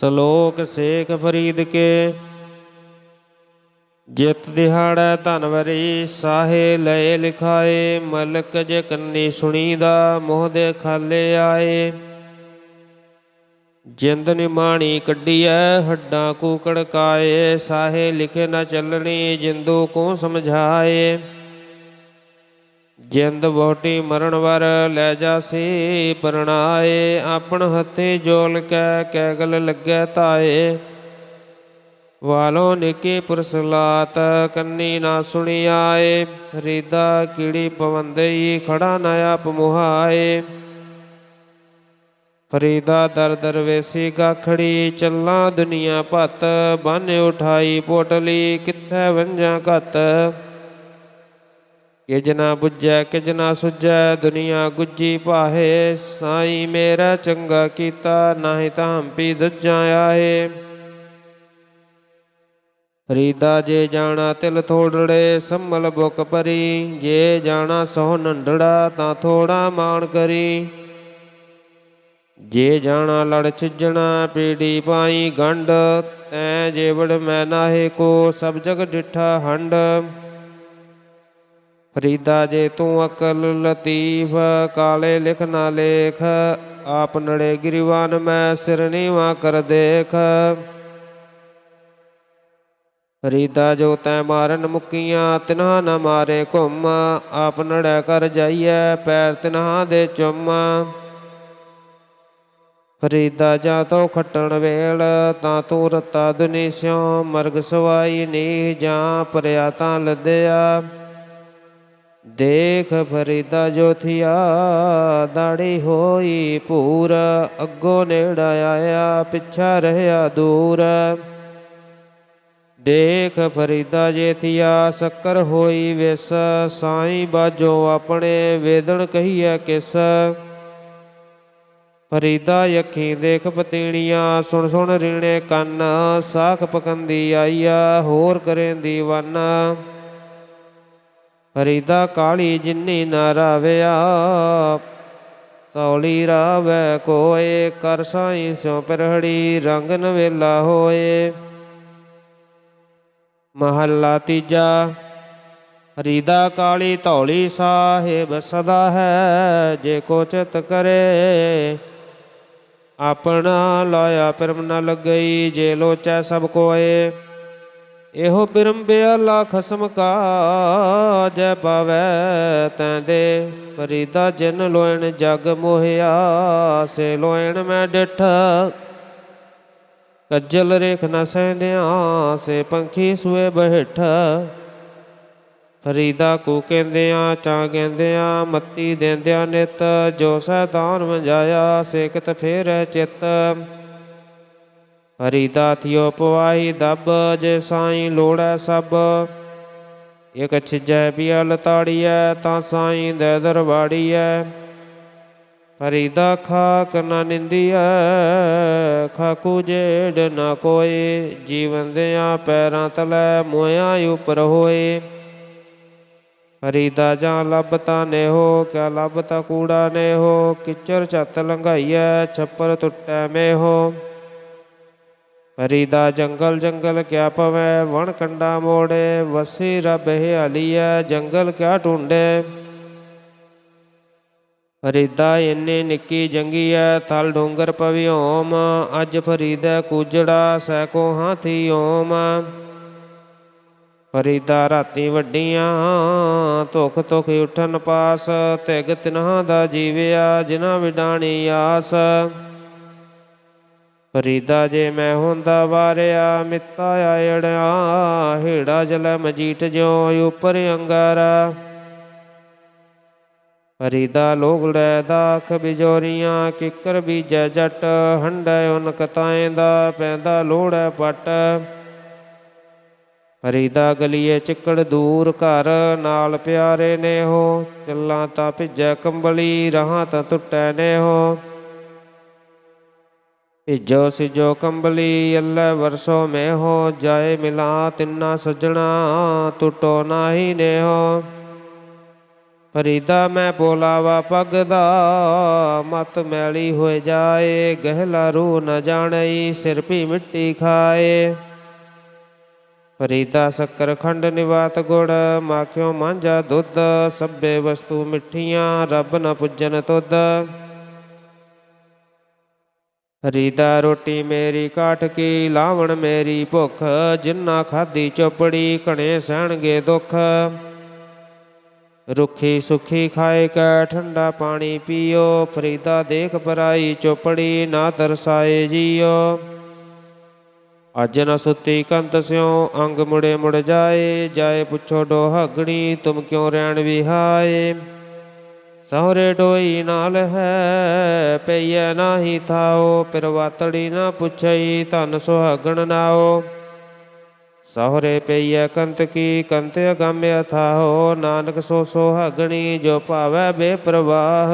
ਸ਼ਲੋਕ ਸੇਖ ਫਰੀਦ ਕੇ। ਜਿਤ ਦਿਹਾੜੈ ਧਨਵਰੀ ਸਾਹੇ ਲਏ ਲਿਖਾਏ, ਮਲਕ ਜੇ ਕੰਨੀ ਸੁਣੀਦਾ, ਮੋਹ ਦੇ ਖਾਲੇ ਆਏ। ਜਿੰਦ ਨਿਮਾਣੀ ਕੱਢੀਐ, ਹੱਡਾਂ ਕੂਕੜ ਕਾਏ, ਸਾਹੇ ਲਿਖੇ ਨਾ ਚੱਲਣੀ, ਜਿੰਦੂ ਕੋ ਸਮਝਾਏ। ਜਿੰਦ ਵੋਟੀ ਮਰਨ ਵਰ ਲੈ ਜਾਸੀ ਪਰਣਾਏ, ਆਪਣ ਹੱਥੇ ਜੋਲ ਕੈ ਕੈਗਲ ਲੱਗੈ ਤਾਏ ਵਾਲੋ ਨਿਕੇ ਪੁਰਸਲਾਤ ਕੰਨੀ ਨਾ ਸੁਣੀ ਆਏ ਰੀਦਾ ਕੀੜੀ ਪਵੰਦਈ, ਖੜਾ ਨਾ ਆਪ ਮੁਹਾਏ। ਫਰੀਦਾ ਦਰ ਦਰ ਗਾਖੜੀ, ਚੱਲਾਂ ਦੁਨੀਆ ਭਤ, ਬੰਨ ਉਠਾਈ ਪੋਟਲੀ ਕਿੱਥੈ ਵੰਜਾਂ ਘਤ। ਕਿਜ ਨਾ ਬੁੱਝੈ, ਕਿਜ ਨਾ ਸੁਝੈ, ਦੁਨੀਆ ਗੁੱਜੀ ਪਾਹੇ ਸਾਈ ਮੇਰਾ ਚੰਗਾ ਕੀਤਾ, ਨਾਹੀ ਤਾਂ ਹੰਪੀ ਦੁੱਜਾਂ ਆਏ ਫਰੀਦਾ ਜੇ ਜਾਣਾ ਤਿਲ ਥੋੜੜੇ ਸੰਮਲ ਬੁਕ ਪਰੀ ਜੇ ਜਾਣਾ ਸੋ ਨੰਡੜਾ, ਤਾਂ ਥੋੜਾ ਮਾਣ ਕਰੀ। ਜੇ ਜਾਣਾ ਲੜ ਛਿਜਣਾ, ਪੀੜੀ ਪਾਈ ਗੰਢ, ਤੈ ਜੇਵੜ ਮੈਂ ਨਾਹੇ ਕੋ, ਸਭ ਜਗ ਡਿਠਾ ਹੰਡ ਫਰੀਦਾ ਜੇ ਤੂੰ ਅਕਲ ਲਤੀਫ, ਕਾਲੇ ਲਿਖ ਨਾ ਲੇਖ। ਆਪ ਨੜੇ ਗਿਰਵਾਨ, ਮੈਂ ਸਿਰ ਨੀਵਾ ਕਰ ਦੇਖ। ਫਰੀਦਾ ਜੋ ਤੈ ਮਾਰਨ ਮੁਕੀਆਂ, ਤਿਨਹਾ ਨ ਮਾਰੇ ਘੁੰਮ। ਆਪ ਨੜੈ ਕਰ ਜਾਈਐ, ਪੈਰ ਤਿਨਹਾ ਦੇ ਚੁੰਮ। ਫਰੀਦਾ ਜਾਂ ਤੋ ਖੱਟਣ ਵੇਲ, ਤਾਂ ਤੂੰ ਰਤਾ ਦੁਨੀ ਸਿਉ, ਮਰਗ ਸਵਾਈ ਨੀ ਜਾਂ ਪਰਿਆ ਤਾਂ ਲੱਦਿਆ। ਦੇਖ ਫਰੀਦਾ ਜੋਥੀਆ, ਦਾੜੀ ਹੋਈ ਪੂਰ, ਅੱਗੋਂ ਨੇੜਾ ਆਇਆ, ਪਿੱਛਾ ਰਹਿਆ ਦੂਰ। ਦੇਖ ਫਰੀਦਾ ਜੇਥੀਆ, ਸ਼ੱਕਰ ਹੋਈ ਵਿਸ, ਸਾਈਂ ਬਾਜੋ ਆਪਣੇ ਵੇਦਣ ਕਹੀਐ ਕਿਸ। ਫਰੀਦਾ ਅੱਖੀਂ ਦੇਖ ਪਤੀਣੀਆਂ, ਸੁਣ ਸੁਣ ਰੀਣੇ ਕੰਨ, ਸਾਖ ਪਕੰਦੀ ਆਈਆ ਹੋਰ ਕਰੇਂਦੀ ਵਨ ਫਰੀਦਾ ਕਾਲੀ ਜਿੰਨੀ ਨਾ ਰਾਵਿਆ ਤੌਲੀ ਰਾਵੈ ਕੋਏ, ਕਰ ਸਾਈ ਸਿਉ ਪਰਹੜੀ, ਰੰਗ ਨਵੇਲਾ ਹੋਏ। ਮਹੱਲਾ ਤੀਜਾ, ਫਰੀਦਾ ਕਾਲੀ ਧੌਲੀ ਸਾਹਿਬ ਸਦਾ ਹੈ, ਜੇ ਕੋ ਚਿਤ ਕਰੇ, ਆਪਣਾ ਲਾਇਆ ਪਰਮ ਨ ਲੱਗਈ, ਜੇ ਲੋਚੈ ਸਭ ਕੋਏ। ਇਹੋ ਪਰਮ ਬਿਆਲਾ ਖਸਮ ਕਾ ਜੈ ਪਾਵੈ ਤੈਂ ਦੇ। ਫਰੀਦਾ ਜਿਨ ਲੋਇਣ ਜਗ ਮੋਹਿਆ, ਸੇ ਲੋਇਣ ਮੈਂ ਡਿਠ। ਕੱਜਲ ਰੇਖ ਨ ਸਹਿੰਦਿਆਂ ਸੇ ਪੰਖੀ ਸੂਏ ਬਹਿਠ। ਫਰੀਦਾ ਕੂ ਕਹਿੰਦਿਆਂ, ਚਾ ਕਹਿੰਦਿਆਂ ਮੱਤੀ ਦੇਂਦਿਆਂ ਨਿਤ। ਜੋ ਸੈਤਾਨ ਵਜਾਇਆ ਸੇਕਤ ਫੇਰ ਚਿੱਤ। ਫਰੀਦਾ ਥਿਓ ਪਵਾਈ, ਦਬ ਜੇ ਸਾਈ ਲੋੜੈ ਸਭ। ਇਕ ਛਿਜੈ ਪਿਆਲ ਤਾੜੀਐ, ਤਾਂ ਸਾਈਂ ਦੇ ਦਰਵਾੜੀਐ। ਫਰੀਦਾ ਖਾਕ ਨ ਨਿੰਦੀਐ, ਖਾਕੂ ਜੇੜ ਨਾ ਕੋਏ। ਜੀਵਨ ਦਿਆਂ ਪੈਰਾਂ ਤਲੇ ਮੋਇਆ ਉਪਰ ਹੋਏ। ਫਰੀਦਾ ਜਾਂ ਲੱਭ ਤਾਂ ਨੇਹੋ, ਕਿਆ ਲੱਭ ਤਾ ਕੂੜਾ ਨੇਹੋ। ਕਿਚਰ ਛੱਤ ਲੰਘਾਈਐ, ਛੱਪਰ ਟੁੱਟੈ ਮੇਹੋ। ਫਰੀਦਾ ਜੰਗਲ ਜੰਗਲ ਕਿਆ ਪਵੈ, ਵਣ ਕੰਡਾ ਮੋੜੇ, ਵਸੀ ਰੱਬ ਹਿਆਲੀਐ, ਜੰਗਲ ਕਿਆ ਢੂੰਡੇ। ਫਰੀਦਾ ਇੰਨੇ ਨਿੱਕੀ ਜੰਗੀ ਜੰਗੀਐ, ਥਲ ਡੋਂਗਰ ਪਵਿਓਮ ਅੱਜ ਫਰੀਦਾ ਕੁਜੜਾ ਸੈਕੋ ਹਾਥੀ ਓਮ। ਫਰੀਦਾ ਰਾਤੀ ਵੱਡੀਆਂ, ਧੁਖ ਧੁਖ ਉਠਨ ਪਾਸ ਤਿਗ ਤਿਨਹਾ ਦਾ ਜੀਵਿਆ, ਜਿਨ੍ਹਾਂ ਵਿਡਾਣੀ ਆਸ। ਫਰੀਦਾ ਜੇ ਮੈਂ ਹੁੰਦਾ ਵਾਰਿਆ, ਮਿੱਤਾ ਆਇੜਿਆ ਹੇੜਾ ਜਲ ਮਜੀਟ ਜਿਉ ਉਪਰ ਅੰਗਾਰਾ। ਫਰੀਦਾ ਲੋਗੜੈ ਦਾਖ ਬਿਜੋਰੀਆਂ, ਕਿਕਰ ਬੀਜੈ ਜਟ ਹੰਡੈ ਉਨ ਕਤਾਏ ਦਾ, ਪੈਂਦਾ ਲੋੜੈ ਪਟ। ਫਰੀਦਾ ਗਲੀਏ ਚਿੱਕੜ ਦੂਰ ਘਰ, ਨਾਲ ਪਿਆਰੇ ਨੇ ਹੋ ਚੱਲਾਂ ਤਾਂ ਭਿੱਜੈ ਕੰਬਲੀ, ਰਹਾ ਤਾਂ ਟੁੱਟੈ ਨੇ ਹੋ ਭਿਜੋ ਸਿਜੋ ਕੰਬਲੀ, ਅੱਲੇ ਵਰਸੋ ਮੇ ਹੋ ਜਾਏ ਮਿਲਾ ਤਿੰਨਾ ਸਜਣਾ, ਟੁੱਟੋ ਨਾਹੀ ਨੇ ਹੋ ਫਰੀਦਾ ਮੈਂ ਬੋਲਾਵਾ ਪੱਗ ਦਾ ਮਤ ਮੈਲੀ ਹੋਏ ਜਾਏ, ਗਹਿਲਾ ਰੂ ਨ ਜਾਣਈ, ਸਿਰ ਪੀ ਮਿੱਟੀ ਖਾਏ। ਫਰੀਦਾ ਸ਼ੱਕਰ ਖੰਡ ਨਿਵਾਤ ਗੁੜ, ਮਾਖਿਓ ਮਾਂਜਾ ਦੁੱਧ, ਸਭੇ ਵਸਤੂ ਮਿੱਠੀਆਂ, ਰੱਬ ਨ ਪੁੱਜਨ ਤੁਧ। ਫਰੀਦਾ ਰੋਟੀ ਮੇਰੀ ਕਾਠ ਕੀ, ਲਾਵਣ ਮੇਰੀ ਭੁੱਖ, ਜਿੰਨਾ ਖਾਦੀ ਚੋਪੜੀ ਘਣੇ ਸਹਿਣਗੇ ਦੁੱਖ। ਰੁੱਖੀ ਸੁਖੀ ਖਾਏ ਕੈ, ਠੰਡਾ ਪਾਣੀ ਪੀਓ, ਫਰੀਦਾ ਦੇਖ ਪਰਾਈ ਚੋਪੜੀ, ਨਾ ਦਰਸਾਏ ਜੀਓ। ਅੱਜ ਨ ਸੁੱਤੀ ਕੰਤ ਸਿਉ, ਅੰਗ ਮੁੜੇ ਮੁੜ ਜਾਏ ਜਾਏ ਪੁੱਛੋ ਡੋਹਗਣੀ, ਤੁਮ ਕਿਉ ਰਹਿਣ ਵਿਹਾਏ। ਸਹੁਰੇ ਡੋਈ ਨਾਲ ਹੈ, ਪਈਐ ਨਾਹੀ ਥਾਓ ਪਰਵਾਤੜੀ ਨਾ ਪੁੱਛਈ ਧਨ ਸੁਹਾਗਣ ਨਾਓ। ਸਹੁਰੇ ਪਈਐ ਕੰਤ ਕੀ, ਕੰਤ ਅਗੰਮ ਅਥਾਹੋ ਨਾਨਕ ਸੋ ਸੁਹਾਗਣੀ, ਜੋ ਭਾਵੈ ਬੇਪਰਵਾਹ।